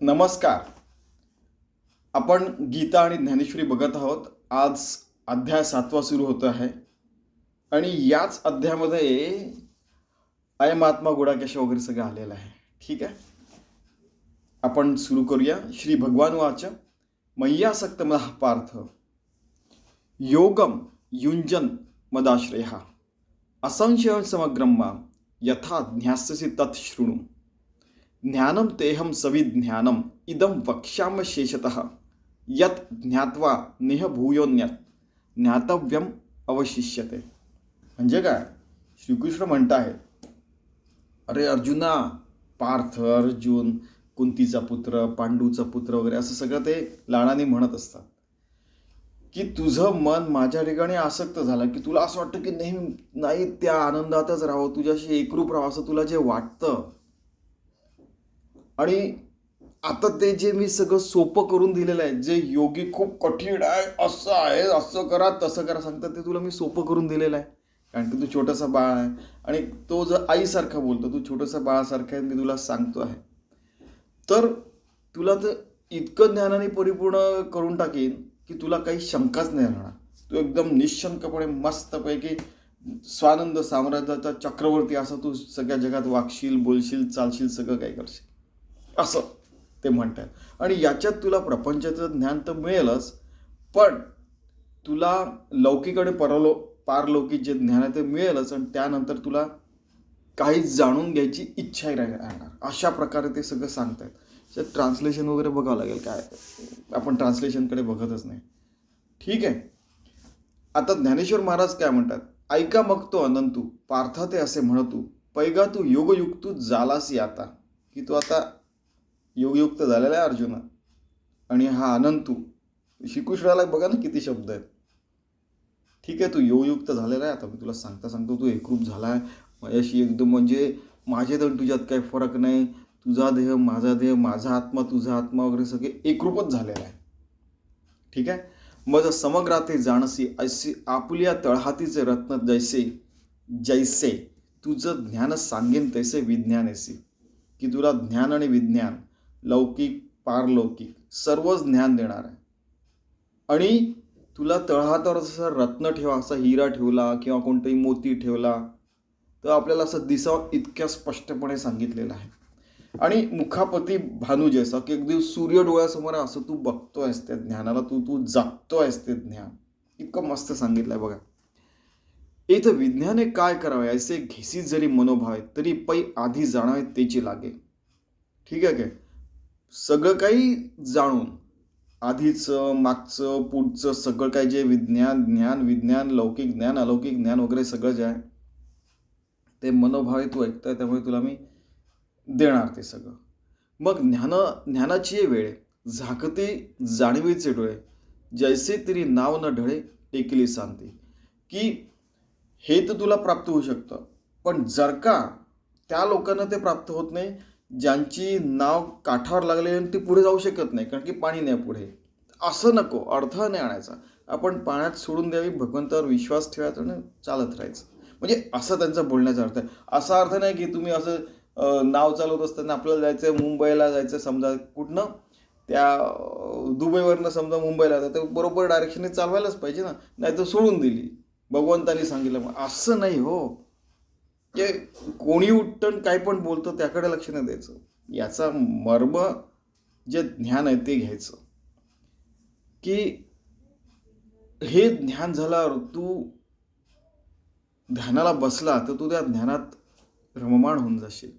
नमस्कार. आपण गीता आणि ज्ञानेश्वरी बघत आहोत. आज अध्याय सातवा सुरू होतो आहे. आणि याच अध्यायामध्ये अयमात्मा गुडाकेश वगैरे सगळं आलेलं आहे. ठीक आहे? आपण सुरू करूया. श्री भगवान वाच. मय्यासक्त मदा पार्थ. योगम युंजन मदाश्रय. असंशय समग्रम यथा ज्ञास्यसी तत् शृणू. ज्ञानं तेहं सविज्ञानम् इदं वक्ष्यामशेषतः। यत् ज्ञात्वा निह भूयोन्यत ज्ञातव्यम अवशिष्यते। म्हणजे काय? श्रीकृष्ण म्हणत आहे अरे अर्जुना पार्थ अर्जुन कुंतीचा पुत्र पांडूचा पुत्र वगैरे असं सगळं ते लाडाने म्हणत असतात. की तुझं मन माझ्या ठिकाणी आसक्त झालं की तुला असं वाटतं की नेहमी नाही त्या आनंदातच राहावं तुझ्याशी एकरूप राहावं असं तुला जे वाटतं आणि आता ते जे मी सगळं सोपं करून दिलेलं आहे जे योगी खूप कठीण आहे असं आहे असं करा तसं करा सांगतात ते तुला मी सोपं करून दिलेलं आहे. कारण की तू छोटासा बाळ आहे आणि तो जर आईसारखा बोलतो तू छोटासा बाळासारखा आहे मी तुला सांगतो आहे. तर तुला तर इतकं ज्ञानाने परिपूर्ण करून टाकेन की तुला काही शंकाच नाही राहणार. तू एकदम निशंकपणे मस्तपैकी स्वानंद साम्राज्याचा चक्रवर्ती असं तू सगळ्या जगात वागशील बोलशील चालशील सगळं काही करशील. असं ते म्हणतात. आणि याच्यात तुला प्रपंचाचं ज्ञान तर मिळेलच पण तुला लौकिक आणि परलो पारलौकिक जे ज्ञान आहे ते मिळेलच आणि त्यानंतर तुला काही जाणून घ्यायची इच्छाही राहणार. अशा प्रकारे ते सगळं सांगत आहेत तर ट्रान्सलेशन वगैरे बघावं लागेल काय? आपण ट्रान्सलेशनकडे बघतच नाही. ठीक आहे. आता ज्ञानेश्वर महाराज काय म्हणतात? ऐका मग तो अनंतू पार्थ ते असे म्हणतू पैगा तू योगयुक्तू जालासी आता. की तू आता योगयुक्त झालेला आहे अर्जुना. आणि हा अनंतू. श्रीकृष्णाला बघा ना किती शब्द आहेत. ठीक आहे तू योगयुक्त झालेला आहे. आता मी तुला सांगता सांगतो तू एकरूप झाला आहे माझ्याशी एकदम म्हणजे माझे तर तुझ्यात काही फरक नाही. तुझा देह माझा देह माझा आत्मा तुझा आत्मा वगैरे सगळे एकरूपच झालेला आहे. ठीक आहे? मग समग्राते जाणसी असे आपुल्या तळहातीचे रत्न जैसे जैसे. तुझं ज्ञान सांगेन तैसे विज्ञान येसे की तुला ज्ञान आणि विज्ञान लौकिक पारलौकिक सर्वच ज्ञान देणार आहे. आणि तुला तळहातावर जसं रत्न ठेवा असा हिरा ठेवला किंवा कोणताही मोती ठेवला तर आपल्याला असं दिसावं इतक्या स्पष्टपणे सांगितलेलं आहे. आणि मुखापती भानू जैसा की अगदी सूर्य डोळ्यासमोर असं तू बघतो आहेस त्या ज्ञानाला तू तू जागतोयस ते ज्ञान. इतकं मस्त सांगितलंय बघा. इथं विज्ञाने काय करावे ऐसे घेसीत जरी मनोभाव आहे तरी पै आधी जाणावे त्याची लागे. ठीक आहे काय सगळं काही जाणून आधीचं मागचं पुढचं सगळं काही जे विज्ञान ज्ञान विज्ञान लौकिक ज्ञान अलौकिक ज्ञान वगैरे सगळं जे आहे ते मनोभावे तू ऐकताय त्यामुळे तुला मी देणार ते सगळं. मग ज्ञान ज्ञानाची वेळ झाकते जाणवीचे डोळे जैसे तरी नाव न ढळे टेकली सांगते. की हे तर तुला प्राप्त होऊ शकतं पण जर का त्या लोकांना ते प्राप्त होत नाही ज्यांची नाव काठावर लागले आणि ते पुढे जाऊ शकत नाही कारण की पाणी नाही पुढे. असं नको अडथळा नाही आणायचा. आपण पाण्यात सोडून द्यावी भगवंतावर विश्वास ठेवायचा आणि चालत राहायचं. म्हणजे असं त्यांचा बोलण्याचा अर्थ आहे. असा अर्थ नाही की तुम्ही असं नाव चालवत असताना आपल्याला जायचं आहे मुंबईला जायचं समजा कुठनं त्या दुबईवरनं समजा मुंबईला जातं तर बरोबर डायरेक्शनने चालवायलाच पाहिजे ना. नाही तर सोडून दिली. भगवंतानी सांगितलं मग असं नाही हो. जे कोणी उठतं काय पण बोलतं त्याकडे लक्ष नाही द्यायचं. याचा मर्म जे ज्ञान आहे ते घ्यायचं. की हे ज्ञान झाल्यावर तू ध्यानाला बसला तर तू त्या ज्ञानात रममाण होऊन जाशील.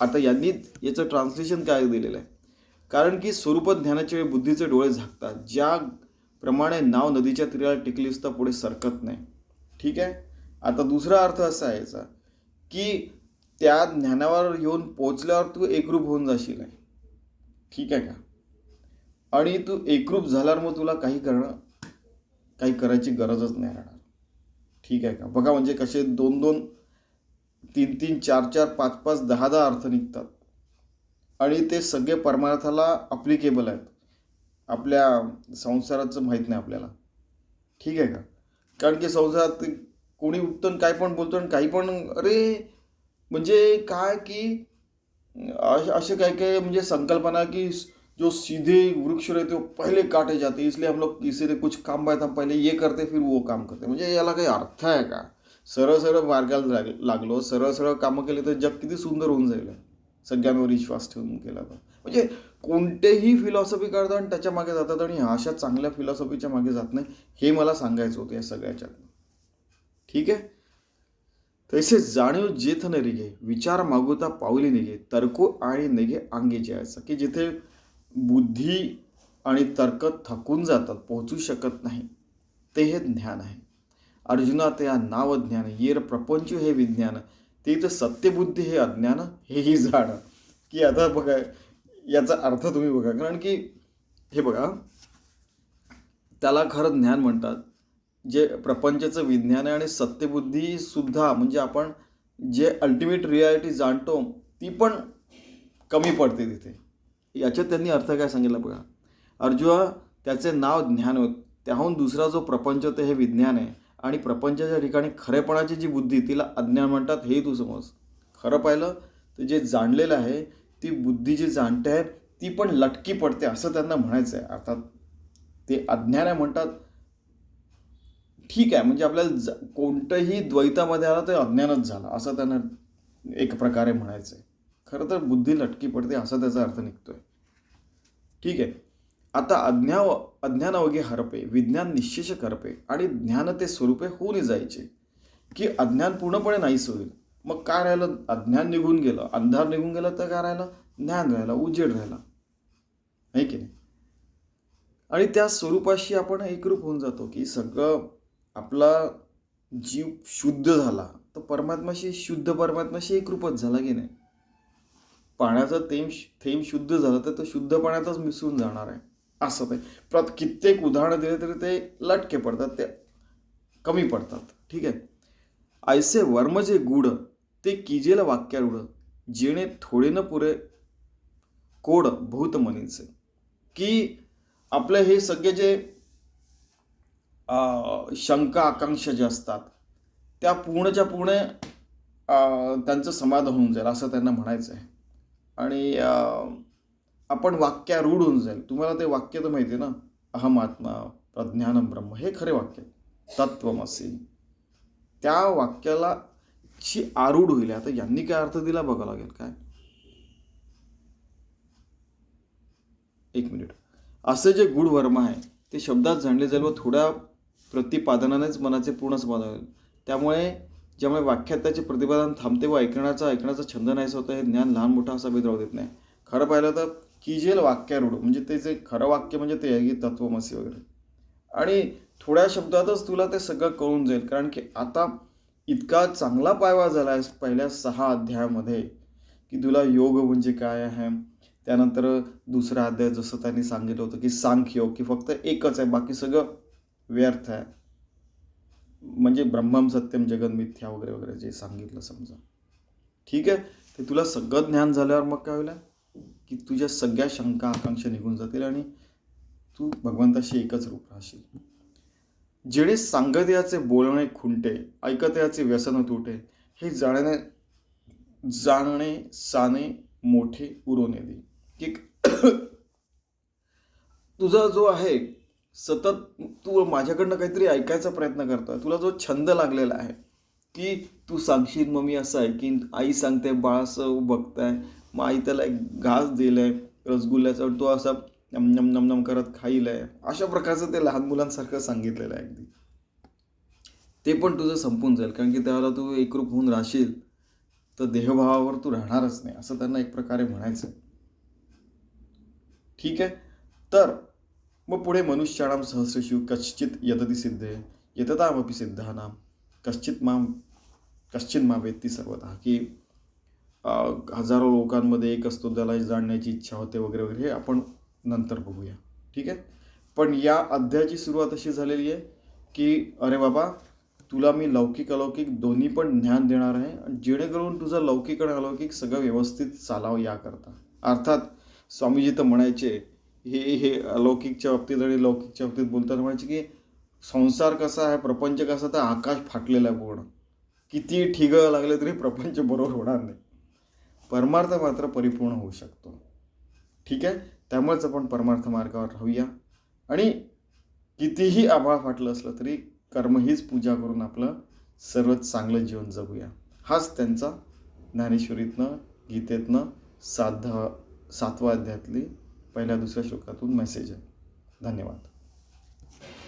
आता यांनी याचं ट्रान्सलेशन काय दिलेलं आहे? कारण की स्वरूप ज्ञानाच्या वेळी बुद्धीचे डोळे झाकतात. ज्याप्रमाणे नाव नदीच्या तीराला टिकली असता पुढे सरकत नाही. ठीक आहे? आता दुसरा अर्थ असा आहे याचा की त्या ज्ञानावर येऊन पोचल्यावर तू एकरूप होऊन जाशील. आहे ठीक आहे का? आणि तू एकरूप झाल्यावर मग तुला काही करणं काही करायची गरजच नाही राहणार. ठीक आहे का? बघा म्हणजे कसे दोन दोन तीन तीन चार चार पाच पाच दहा दहा अर्थ निघतात. आणि ते सगळे परमार्थाला अप्लिकेबल आहेत. आपल्या संसाराचं माहीत नाही आपल्याला. ठीक आहे का? कारण की संसारात कोणी उत्तम काय पण बोलतो आणि काही पण अरे म्हणजे काय की अश- असे काही काही म्हणजे संकल्पना की जो सीधे वृक्ष रहते वो पहले काटे जाते. इसलिए हम लोग किसी ने कुछ काम पाहिजे था ये करते फिर वो काम करते. म्हणजे याला काही अर्थ आहे का? सरळ सरळ मार्गाला लाग लागलो सरळ सरळ कामं केले तर जग किती सुंदर होऊन जाईल. सगळ्यांवर विश्वास ठेवून केला तर. म्हणजे कोणतेही फिलॉसॉफी करतात आणि त्याच्यामागे जातात आणि अशा चांगल्या फिलॉसॉफीच्या मागे जात नाही हे मला सांगायचं होतं या सगळ्याच्यात. ठीक आहे? तैसे जाणीव जेथ न रिघे विचार मागुता पावली निघे तर्को आणि निघे अंगी जायचं की जिथे बुद्धी आणि तर्क थकून जातात पोहोचू शकत नाही ते हे ज्ञान आहे. अर्जुना ते नाव ज्ञान येर प्रपंच हे विज्ञान ते तर सत्यबुद्धी हे अज्ञान हेही जाणं. की आता बघा याचा अर्थ तुम्ही बघा कारण की हे बघा त्याला खरं ज्ञान म्हणतात. जे प्रपंचाचं विज्ञान आहे आणि सत्यबुद्धीसुद्धा म्हणजे आपण जे अल्टिमेट रियालिटी जाणतो ती पण कमी पडते तिथे. याच्यात त्यांनी अर्थ काय सांगितलं बघा. अर्जुना त्याचे नाव ज्ञान होत. त्याहून दुसरा जो प्रपंच होते हे विज्ञान आहे. आणि प्रपंचाच्या ठिकाणी खरेपणाची जी बुद्धी तिला अज्ञान म्हणतात हे तू समज. खरं पाहिलं तर जे जाणलेलं आहे ती बुद्धी जी जाणते आहे ती पण लटकी पडते असं त्यांना म्हणायचं आहे अर्थात ते अज्ञान आहे म्हणतात ठीक आहे म्हणजे आपल्याला ज कोणतंही द्वैतामध्ये आलं तर अज्ञानच झालं असं त्यांना एक प्रकारे म्हणायचं आहे खरं तर बुद्धी लटकी पडते असा त्याचा अर्थ निघतोय. ठीक आहे. आता अज्ञाव अज्ञानावगे हरपे विज्ञान निश्चेष करपे आणि ज्ञान ते स्वरूपे होऊन जायचे. की अज्ञान पूर्णपणे नाहीच होईल मग काय राहिलं? अज्ञान निघून गेलं अंधार निघून गेलं तर काय राहिलं? ज्ञान राहिलं उजेड राहिला. आहे की नाही? आणि त्या स्वरूपाशी आपण एकरूप होऊन जातो की सगळं आपला जीव शुद्ध झाला तर परमात्माशी शुद्ध परमात्माशी एकरूपच झाला की नाही? पाण्याचा थेंब थेंब शुद्ध झालं तर तो शुद्ध पाण्यातच मिसळून जाणार आहे असं ते. प्रत कित्येक उदाहरणं दिले तरी ते लटके पडतात ते कमी पडतात ठीक आहे? ऐसे वर्म जे गुढ ते किजेल वाक्यारूढ जेणे थोडे न पुरे कोड बहुत म्हणीचे की आपले हे सगळे जे शंका आकांक्षा ज्या असतात त्या पूर्णच्या पूर्ण त्यांचं समाधान होऊन जाईल असं त्यांना म्हणायचं आहे. आणि आपण वाक्या रूढ होऊन जाईल. तुम्हाला ते वाक्य तर माहिती आहे ना? अहम आत्मा प्रज्ञानम ब्रह्म हे खरे वाक्य तत्वमसी त्या वाक्याला ची आरूढ होईल. आता यांनी काय अर्थ दिला बघावं लागेल काय? एक मिनिट. असे जे गुढवर्मा आहे ते शब्दात जाणले जाईल व थोड्या प्रतिपादनानेच मनाचे पूर्ण समाधान होईल. त्यामुळे ज्यामुळे वाक्यात त्याचे प्रतिपादन थांबते व ऐकण्याचा ऐकण्याचा छंद नाहीसा होतं हे ज्ञान लहान मोठा असा भेद राहू देत नाही. खरं पाहिलं तर किजेल वाक्यारूढ म्हणजे ते जे खरं वाक्य म्हणजे ते आहे की तत्वमसी वगैरे. आणि थोड्या शब्दातच तुला ते सगळं कळून जाईल कारण की आता इतका चांगला पायवा झाला आहे पहिल्या सहा अध्यायामध्ये की तुला योग म्हणजे काय आहे? त्यानंतर दुसरा अध्याय जसं त्यांनी सांगितलं होतं की सांख्य योग की फक्त एकच आहे बाकी सगळं व्यर्थ आहे. म्हणजे ब्रह्मम सत्यम जगन मिथ्या वगैरे वगैरे जे सांगितलं समजा. ठीक आहे? ते तुला सगळं ज्ञान झाल्यावर मग काय होईल? की तुझ्या सगळ्या शंका आकांक्षा निघून जातील आणि तू भगवंताशी एकच रूप राहशील. जेणे सांगत याचे बोलणे खुंटे ऐकत याचे व्यसन तुटे हे जाणणे जाणणे साने मोठे उरवणे दे. की तुझा जो आहे सतत तू माझ्याकडनं काहीतरी ऐकायचा प्रयत्न करतोय. तुला जो छंद लागलेला आहे की तू सांगशील मग मी असं की आई सांगते बाळासं बघताय मग आई त्याला एक घास दिलं आहे रसगुल्ल्याचा तो असा नम नम नम नम करत आहे अशा प्रकारचं ते लहान मुलांसारखं सांगितलेलं आहे अगदी. ते पण तुझं संपून जाईल कारण की त्यावेळेला तू एकरूप होऊन राहशील तर देहभावावर तू राहणारच नाही असं त्यांना एक प्रकारे म्हणायचं ठीक आहे? तर मग पुढे मनुष्याणाम सहस्रशिव कश्चित यदती सिद्धे यततामपि सिद्धानाम कश्चित माम कश्चित मा वेत्ती सर्वतः की हजारो लोकांमध्ये एक असतो त्याला जाणण्याची इच्छा होते वगैरे वगैरे हे आपण नंतर बघूया. ठीक आहे? पण या अध्यायाची सुरुवात अशी झालेली आहे की अरे बाबा तुला मी लौकिक अलौकिक दोन्ही पण ज्ञान देणार आहे आणि जेणेकरून तुझं लौकिक आणि अलौकिक सगळं व्यवस्थित चालावं याकरता. अर्थात स्वामीजी तर म्हणायचे हे हे अलौकिकच्या बाबतीत आणि लौकिकच्या बाबतीत बोलताना म्हणायचे की संसार कसा आहे प्रपंच कसा तर आकाश फाटलेला आहे पूर्ण. किती ठिगं लागले तरी प्रपंच बरोबर होणार नाही. परमार्थ मात्र परिपूर्ण होऊ शकतो. ठीक आहे? त्यामुळेच आपण परमार्थ मार्गावर राहूया. आणि कितीही आभाळ फाटलं असलं तरी कर्म हीच पूजा करून आपलं सर्वात चांगलं जीवन जगूया. हाच त्यांचा ज्ञानेश्वरीतनं गीतेतनं साध सातवा अध्यायातली पहिल्या दुसऱ्या श्लोकातून मेसेज आहे. धन्यवाद.